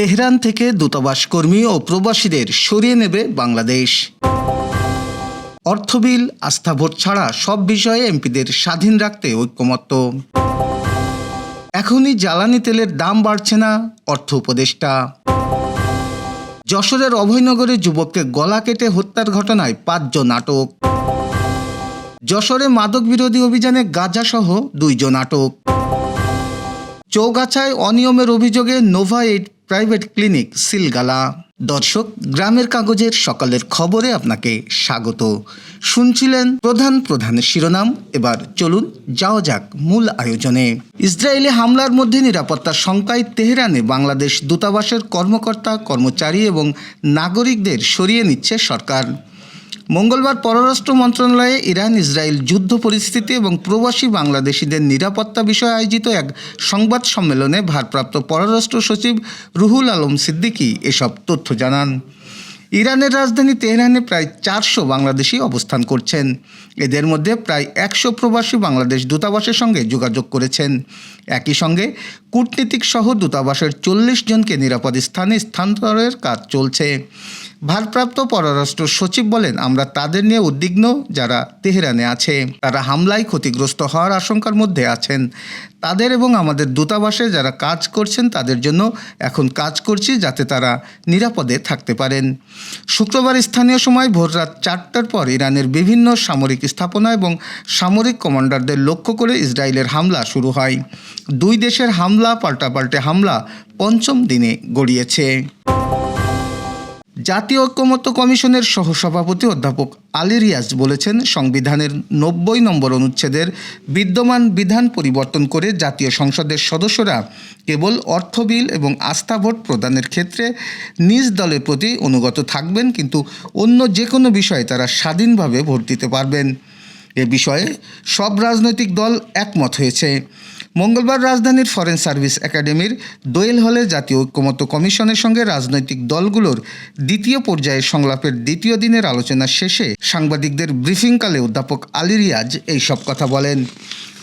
Tehran থেকে দূতাবাস কর্মী ও প্রবাসীদের সরিয়ে নেবে বাংলাদেশ। অর্থবিল, আস্থা ভোট ছাড়া সব বিষয়ে এমপিদের স্বাধীন রাখতে ঐক্যমত্য। এখনই জ্বালানি তেলের দাম বাড়ছে না, অর্থ উপদেষ্টা। যশোরের অভয়নগরে যুবককে গলা কেটে হত্যার ঘটনায় পাঁচজন আটক। যশোরে মাদক বিরোধী অভিযানে গাঁজাসহ দুইজন আটক। চৌগাছায় অনিয়মের অভিযোগে নোভা এইড প্রাইভেট ক্লিনিক সিলগালা। দর্শক, গ্রামের কাগজের সকালের খবরে আপনাকে স্বাগত। শুনছিলেন প্রধান প্রধান শিরোনাম, এবার চলুন যাওয়া যাক মূল আয়োজনে। ইসরায়েলি হামলার মধ্যে নিরাপত্তার শঙ্কায় তেহরানে বাংলাদেশ দূতাবাসের কর্মকর্তা, কর্মচারী এবং নাগরিকদের সরিয়ে নিচ্ছে সরকার। মঙ্গলবার পররাষ্ট্র মন্ত্রণালয়ে ইরান ইসরায়েল যুদ্ধ পরিস্থিতি এবং প্রবাসী বাংলাদেশিদের নিরাপত্তা বিষয়ে আয়োজিত এক সংবাদ সম্মেলনে ভারপ্রাপ্ত পররাষ্ট্র সচিব রুহুল আলম সিদ্দিকী এসব তথ্য জানান। ইরানের রাজধানী তেহরানে প্রায় চারশো বাংলাদেশি অবস্থান করছেন। এদের মধ্যে প্রায় একশো প্রবাসী বাংলাদেশ দূতাবাসের সঙ্গে যোগাযোগ করেছেন। একই সঙ্গে কূটনীতিক সহ দূতাবাসের চল্লিশ জনকে নিরাপদ স্থানে স্থানান্তরের কাজ চলছে। ভারপ্রাপ্ত পররাষ্ট্র সচিব বলেন, আমরা তাদের নিয়ে উদ্বিগ্ন যারা তেহরানে আছে। তারা হামলায় ক্ষতিগ্রস্ত হওয়ার আশঙ্কার মধ্যে আছেন। তাদের এবং আমাদের দূতাবাসে যারা কাজ করছেন, তাদের জন্য এখন কাজ করছি যাতে তারা নিরাপদে থাকতে পারেন। শুক্রবার স্থানীয় সময় ভোর রাত চারটার পর ইরানের বিভিন্ন সামরিক স্থাপনা এবং সামরিক কমান্ডারদের লক্ষ্য করে ইসরায়েলের হামলা শুরু হয়। দুই দেশের হামলা, পাল্টাপাল্টে হামলা পঞ্চম দিনে গড়িয়েছে। জাতীয় ঐক্যমত্য কমিশনের সহসভাপতি অধ্যাপক আলী রিয়াজ বলেছেন, সংবিধানের নব্বই নম্বর অনুচ্ছেদের বিদ্যমান বিধান পরিবর্তন করে জাতীয় সংসদের সদস্যরা কেবল অর্থ বিল এবং আস্থা ভোট প্রদানের ক্ষেত্রে নিজ দলের প্রতি অনুগত থাকবেন, কিন্তু অন্য যে কোনো বিষয়ে তারা স্বাধীনভাবে ভোট দিতে পারবেন। এ বিষয়ে সব রাজনৈতিক দল একমত হয়েছে। মঙ্গলবার রাজধানীর ফরেন সার্ভিস একাডেমির দোয়েল হলে জাতীয় ঐক্যমত্য কমিশনের সঙ্গে রাজনৈতিক দলগুলোর দ্বিতীয় পর্যায়ের সংলাপের দ্বিতীয় দিনের আলোচনা শেষে সাংবাদিকদের ব্রিফিংকালে অধ্যাপক আলী রিয়াজ এইসব কথা বলেন।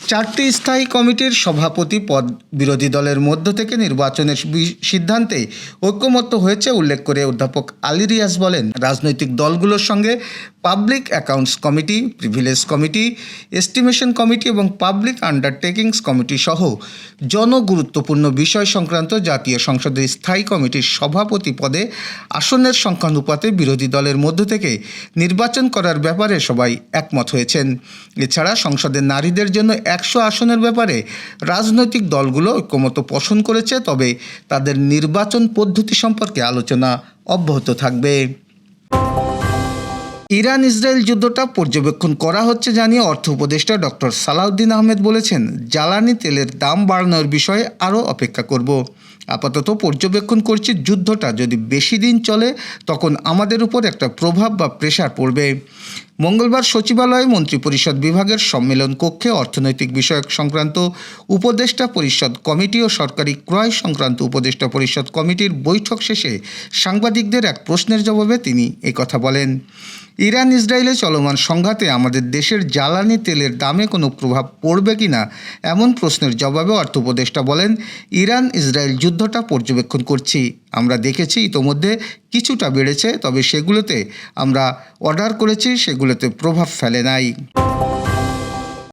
চারটি স্থায়ী কমিটির সভাপতি পদ বিরোধী দলের মধ্য থেকে নির্বাচনের সিদ্ধান্তে ঐক্যমত্য হয়েছে উল্লেখ করে অধ্যাপক আলী রিয়াজ বলেন, রাজনৈতিক দলগুলোর সঙ্গে public accounts committee, privilege committee, estimation committee এবং পাবলিক আন্ডারটেকিংস কমিটি সহ জনগুরুত্বপূর্ণ বিষয় সংক্রান্ত জাতীয় সংসদের স্থায়ী কমিটির সভাপতি পদে আসনের সংখ্যানুপাতে বিরোধী দলের মধ্য থেকে নির্বাচন করার ব্যাপারে সবাই একমত হয়েছেন। এছাড়া সংসদের নারীদের জন্য একশো আসনের ব্যাপারে রাজনৈতিক দলগুলো ঐক্যমত পোষণ করেছে, তবে তাদের নির্বাচন পদ্ধতি সম্পর্কে আলোচনা অব্যাহত থাকবে। ইরান ইসরায়েল যুদ্ধটা পর্যবেক্ষণ করা হচ্ছে জানিয়ে অর্থ উপদেষ্টা ডক্টর সালাউদ্দিন আহমেদ বলেছেন, জ্বালানি তেলের দাম বাড়ানোর বিষয়ে আরও অপেক্ষা করব। আপাতত পর্যবেক্ষণ করছি যুদ্ধটা যদি বেশি দিন চলে, তখন আমাদের উপর একটা প্রভাব বা প্রেশার পড়বে। মঙ্গলবার সচিবালয়ে মন্ত্রিপরিষদ বিভাগের সম্মেলন কক্ষে অর্থনৈতিক বিষয়ক সংক্রান্ত উপদেষ্টা পরিষদ কমিটি ও সরকারি ক্রয় সংক্রান্ত উপদেষ্টা পরিষদ কমিটির বৈঠক শেষে সাংবাদিকদের এক প্রশ্নের জবাবে তিনি কথা বলেন। ইরান ইসরায়েলে চলমান সংঘাতে আমাদের দেশের জ্বালানি তেলের দামে কোনো প্রভাব পড়বে কি না? এমন প্রশ্নের জবাবে অর্থ উপদেষ্টা বলেন ইরান ইসরায়েল যুদ্ধটা পর্যবেক্ষণ করছি। আমরা দেখেছি ইতোমধ্যে কিছুটা বেড়েছে, তবে সেগুলোতে আমরা অর্ডার করেছি, সেগুলোতে প্রভাব ফেলে নাই।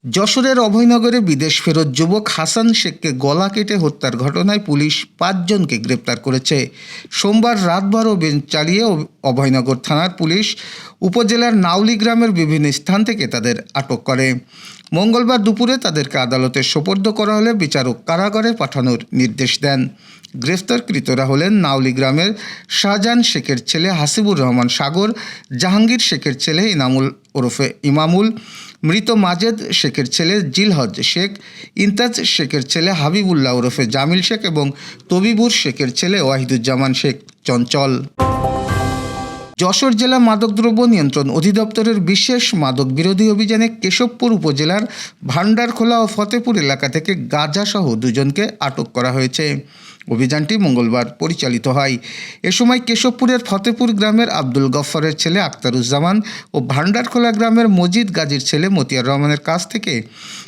যশোরের অভয়নগরে বিদেশ ফেরত যুবক হাসান শেখকে গলা কেটে হত্যার ঘটনায় পুলিশ পাঁচজনকে গ্রেপ্তার করেছে। সোমবার রাতভর অভিযান চালিয়ে অভয়নগর থানার পুলিশ উপজেলার নাউলি গ্রামের বিভিন্ন স্থান থেকে তাদের আটক করে। মঙ্গলবার দুপুরে তাদেরকে আদালতে সোপর্দ করা হলে বিচারক কারাগারে পাঠানোর নির্দেশ দেন। গ্রেফতারকৃতরা হলেন নাউলি গ্রামের শাহজাহান শেখের ছেলে হাসিবুর রহমান সাগর, জাহাঙ্গীর শেখের ছেলে ইনামুল ওরফে ইমামুল, মৃত মাজেদ শেখের ছেলে জিলহজ শেখ ইন্তাজ শেখের ছেলে হাবিবুল্লাহ ওরফে জামিল শেখ এবং তবিবুর শেখের ছেলে ওয়াহিদুজ্জামান শেখ। চঞ্চল। যশোর জেলা মাদকদ্রব্য নিয়ন্ত্রণ অধিদপ্তরের বিশেষ মাদক বিরোধী অভিযানে কেশবপুর উপজেলার ভান্ডারখোলা ও ফতেপুর এলাকা থেকে গাঁজাসহ দুজনকে আটক করা হয়েছে। অভিযানটি মঙ্গলবার পরিচালিত হয়। এ সময় কেশবপুরের ফতেপুর গ্রামের আব্দুল গফ্ফরের ছেলে আক্তারুজ্জামান ও ভান্ডারখোলা গ্রামের মজিদ গাজীর ছেলে মতিয়ার রহমানের কাছ থেকে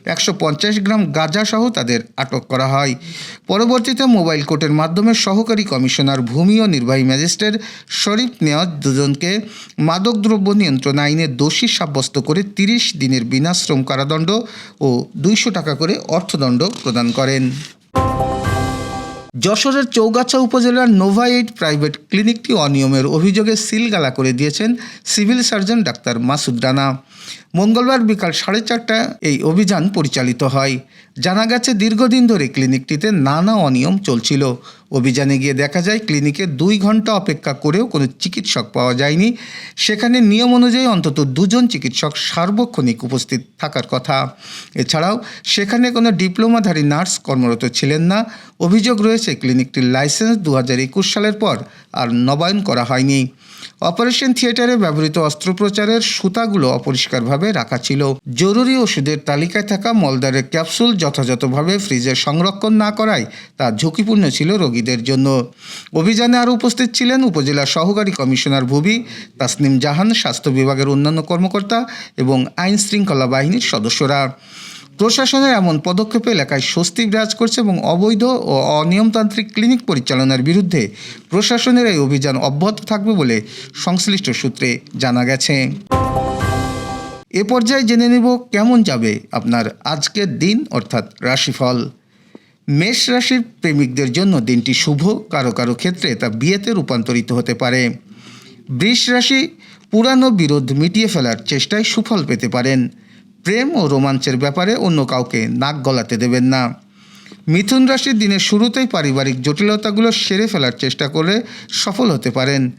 একশো পঞ্চাশ গ্রাম গাঁজাসহ তাদের আটক করা হয়। পরবর্তীতে মোবাইল কোর্টের মাধ্যমে সহকারী কমিশনার, ভূমি ও নির্বাহী ম্যাজিস্ট্রেট শরীফ নেওয়াজ দুজনকে মাদকদ্রব্য নিয়ন্ত্রণ আইনে দোষী সাব্যস্ত করে তিরিশ দিনের বিনাশ্রম কারাদণ্ড ও দুইশো টাকা করে অর্থদণ্ড প্রদান করেন। যশোরের চৌগাছা উপজেলার নোভা এইট প্রাইভেট ক্লিনিকটি অনিয়মের অভিযোগে সিলগালা করে দিয়েছেন civil surgeon doctor Masud Rana. মঙ্গলবার বিকাল সাড়ে চারটা এই অভিযান পরিচালিত হয়। জানা গেছে, দীর্ঘদিন ধরে ক্লিনিকটিতে নানা অনিয়ম চলছিল। অভিযানে গিয়ে দেখা যায়, ক্লিনিকে দুই ঘণ্টা অপেক্ষা করেও কোনো চিকিৎসক পাওয়া যায়নি। সেখানে নিয়ম অনুযায়ী অন্তত দুজন চিকিৎসক সার্বক্ষণিক উপস্থিত থাকার কথা। এছাড়াও, সেখানে কোনো ডিপ্লোমাধারী নার্স কর্মরত ছিলেন না। অভিযোগ রয়েছে, ক্লিনিকটির লাইসেন্স দু হাজার একুশ সালের পর আর নবায়ন করা হয়নি। অপারেশন থিয়েটারে ব্যবহৃত অস্ত্রোপচারের সুতাগুলো অপরিষ্কারভাবে রাখা ছিল। জরুরি ওষুধের তালিকায় থাকা মলদারের ক্যাপসুল যথাযথভাবে ফ্রিজে সংরক্ষণ না করায় তা ঝুঁকিপূর্ণ ছিল রোগীদের জন্য। অভিযানে আরও উপস্থিত ছিলেন উপজেলা সহকারী কমিশনার ভুবি, তাসনিম জাহান, স্বাস্থ্য বিভাগের অন্যান্য কর্মকর্তা এবং আইন শৃঙ্খলা বাহিনীর সদস্যরা। প্রশাসনের এমন পদক্ষেপে এলাকায় স্বস্তি বিরাজ করছে এবং অবৈধ ও অনিয়মতান্ত্রিক ক্লিনিক পরিচালনার বিরুদ্ধে প্রশাসনের এই অভিযান অব্যাহত থাকবে বলে সংশ্লিষ্ট সূত্রে জানা গেছে। এ পর্যায়ে জেনে নেব কেমন যাবে আপনার আজকের দিন, অর্থাৎ রাশিফল। মেষ রাশির প্রেমিকদের জন্য দিনটি শুভ, কারও কারও ক্ষেত্রে তা বিয়েতে রূপান্তরিত হতে পারে। বৃষ রাশি পুরানো বিরোধ মিটিয়ে ফেলার চেষ্টায় সুফল পেতে পারেন। প্রেম ও রোমাঞ্চের ব্যাপারে অন্য কাউকে নাক গলাতে দেবেন না। মিথুন রাশির দিনের শুরুতেই পারিবারিক জটিলতাগুলো সেরে ফেলার চেষ্টা করে সফল হতে পারেন।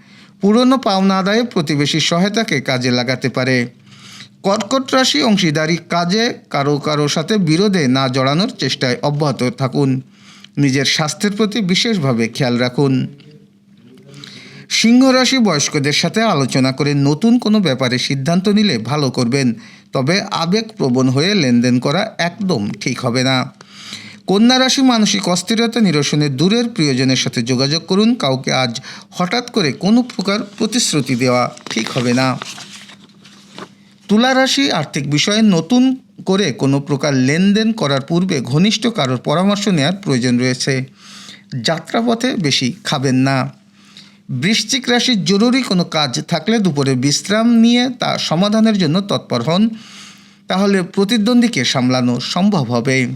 পুরনো পাওনা আদায়ে প্রতিবেশীর সহায়তাকে কাজে লাগাতে পারে। কর্কট রাশি অংশীদারি কাজে কারও কারও সাথে বিরোধে না জড়ানোর চেষ্টায় অব্যাহত থাকুন। নিজের স্বাস্থ্যের প্রতি বিশেষভাবে খেয়াল রাখুন। সিংহ রাশি বয়স্কদের সাথে আলোচনা করে নতুন কোনো ব্যাপারে সিদ্ধান্ত নিলে ভালো করবেন। তবে আবেগপ্রবণ হয়ে লেনদেন করা একদম ঠিক হবে না। কন্যা রাশি মানসিক অস্থিরতা নিরসনে দূরের প্রিয়জনের সাথে যোগাযোগ করুন, কাউকে আজ হঠাৎ করে কোনো প্রকার প্রতিশ্রুতি দেওয়া ঠিক হবে না। তুলা রাশি আর্থিক বিষয়ে নতুন করে কোনো প্রকার লেনদেন করার পূর্বে ঘনিষ্ঠ কারোর পরামর্শ নেওয়ার প্রয়োজন রয়েছে। যাত্রাপথে বেশি খাবেন না। বৃশ্চিক রাশির জরুরি কোনো কাজ থাকলে দুপুরে বিশ্রাম নিয়ে তা সমাধানের জন্য তৎপর হন। তাহলে প্রতিদ্বন্দ্বীকে সামলানো সম্ভব হবে।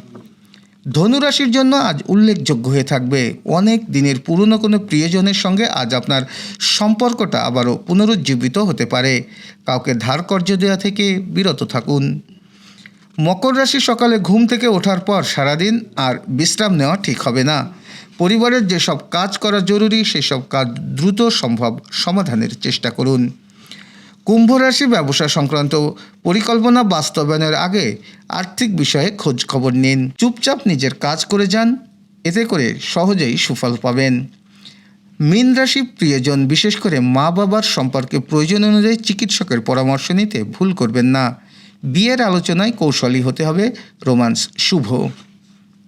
ধনুরাশির জন্য আজ উল্লেখযোগ্য হয়ে থাকবে। অনেক দিনের পুরনো কোনো প্রিয়জনের সঙ্গে আজ আপনার সম্পর্কটা আবারও পুনরুজ্জীবিত হতে পারে। কাউকে ধার কর্য দেওয়া থেকে বিরত থাকুন। মকর রাশি সকালে ঘুম থেকে ওঠার পর সারাদিন আর বিশ্রাম নেওয়া ঠিক হবে না। পরিবারের যেসব কাজ করা জরুরি, সেসব কাজ দ্রুত সম্ভব সমাধানের চেষ্টা করুন। কুম্ভ রাশি ব্যবসা সংক্রান্ত পরিকল্পনা বাস্তবায়নের আগে আর্থিক বিষয়ে খোঁজ খবর নিন। চুপচাপ নিজের কাজ করে যান, এতে করে সহজেই সুফল পাবেন। মীন রাশি প্রিয়জন, বিশেষ করে মা বাবার সম্পর্কে প্রয়োজন অনুযায়ী চিকিৎসকের পরামর্শ নিতে ভুল করবেন না। বিয়ের আলোচনায় কৌশলী হতে হবে। রোমান্স শুভ।